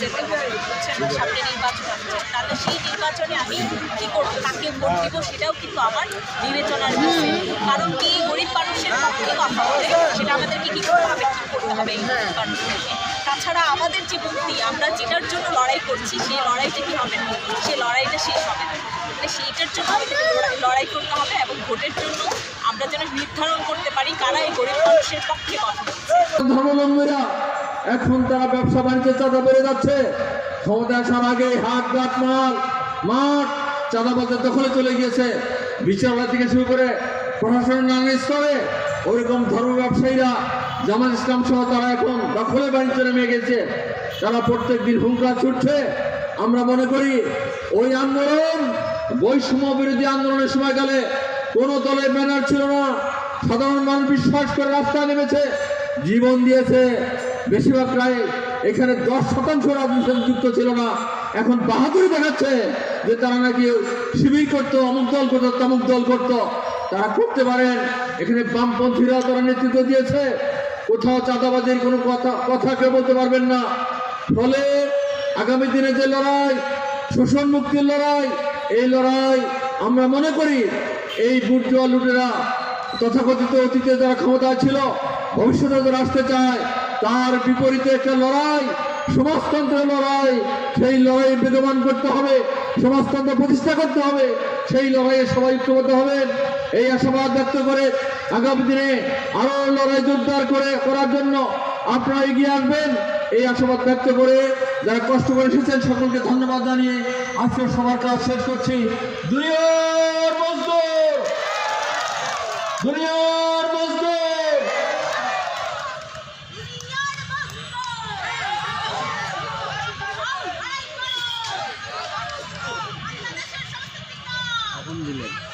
যেতে বুঝছেন সামনে নির্বাচন আসছে। তাহলে সেই নির্বাচনে আমি কি করব, কাকে ভোট দিব সেটাও কিন্তু আমার বিবেচনার বিষয়। কারণ কি, গরিব মানুষের পক্ষে কথা বলে সেটা আমাদেরকে কি করতে হবে ঠিক করতে হবে এই গরিব তাছাড়া আমাদের যে মুক্তি, আমরা যেটার জন্য লড়াই করছি, সেই লড়াইটা কি হবে? না সেই লড়াইটা শেষ হবে না। মানে সেইটার জন্য আমাদেরকে লড়াই করতে হবে এবং ভোটের জন্য আমরা যেন নির্ধারণ করতে পারি কারা এই গরিব মানুষের পক্ষে কথা বলছে। এখন তারা ব্যবসা বাণিজ্যের চাঁদা বেড়ে যাচ্ছে। ক্ষমতা আসার আগে হাট ঘাট মাল, মাঠ চাঁদাবাজের দখলে চলে গিয়েছে। বিচারালয় থেকে শুরু করে প্রশাসনের নানা স্তরে ওইরকম ধর্ম ব্যবসায়ীরা, জামাত ইসলাম সহ তারা এখন দখলে বাণিজ্য নেমে গেছে। তারা প্রত্যেক দিন হুঙ্কার ছুটছে। আমরা মনে করি ওই আন্দোলন, বৈষম্য বিরোধী আন্দোলনের সময়কালে কোনো দলের ব্যানার ছিল না। সাধারণ মানুষ বিশ্বাস করে রাস্তায় নেমেছে, জীবন দিয়েছে। বেশিরভাগ প্রায় এখানে দশ শতাংশ রাজনীতির যুক্ত ছিল না। এখন বাহাদুরি দেখাচ্ছে যে তারা নাকি শিবির করতো, অমুক দল করতো, তমুক দল করতো। তারা করতে পারেন। এখানে বামপন্থীরা তারা নেতৃত্ব দিয়েছে। কোথাও চাঁদাবাজির কোনো কথা কথা কেউ বলতে পারবেন না। ফলে আগামী দিনে যে লড়াই, শোষণ মুক্তির লড়াই, এই লড়াই আমরা মনে করি এই বুর্জুয়া লুটেরা তথাকথিত অতীতে যারা ক্ষমতায় ছিল, ভবিষ্যতে যারা আসতে চায় তার বিপরীতে একটা লড়াই, সমাজতন্ত্রের লড়াই, সেই লড়াই বেগবান করতে হবে, সমাজতন্ত্র প্রতিষ্ঠা করতে হবে, সেই লড়াইয়ে সবাই ঐক্যবদ্ধ হবেন। এই আশাবাদ ব্যক্ত করে আগামী দিনে আরও লড়াই জোরদার করে করার জন্য আপনারা এগিয়ে আসবেন। এই আশাবাদ ব্যক্ত করে যারা কষ্ট করে এসেছেন, সকলকে ধন্যবাদ জানিয়ে আজকে সবার কাজ শেষ করছি। দুনিয়ার Hamdiler.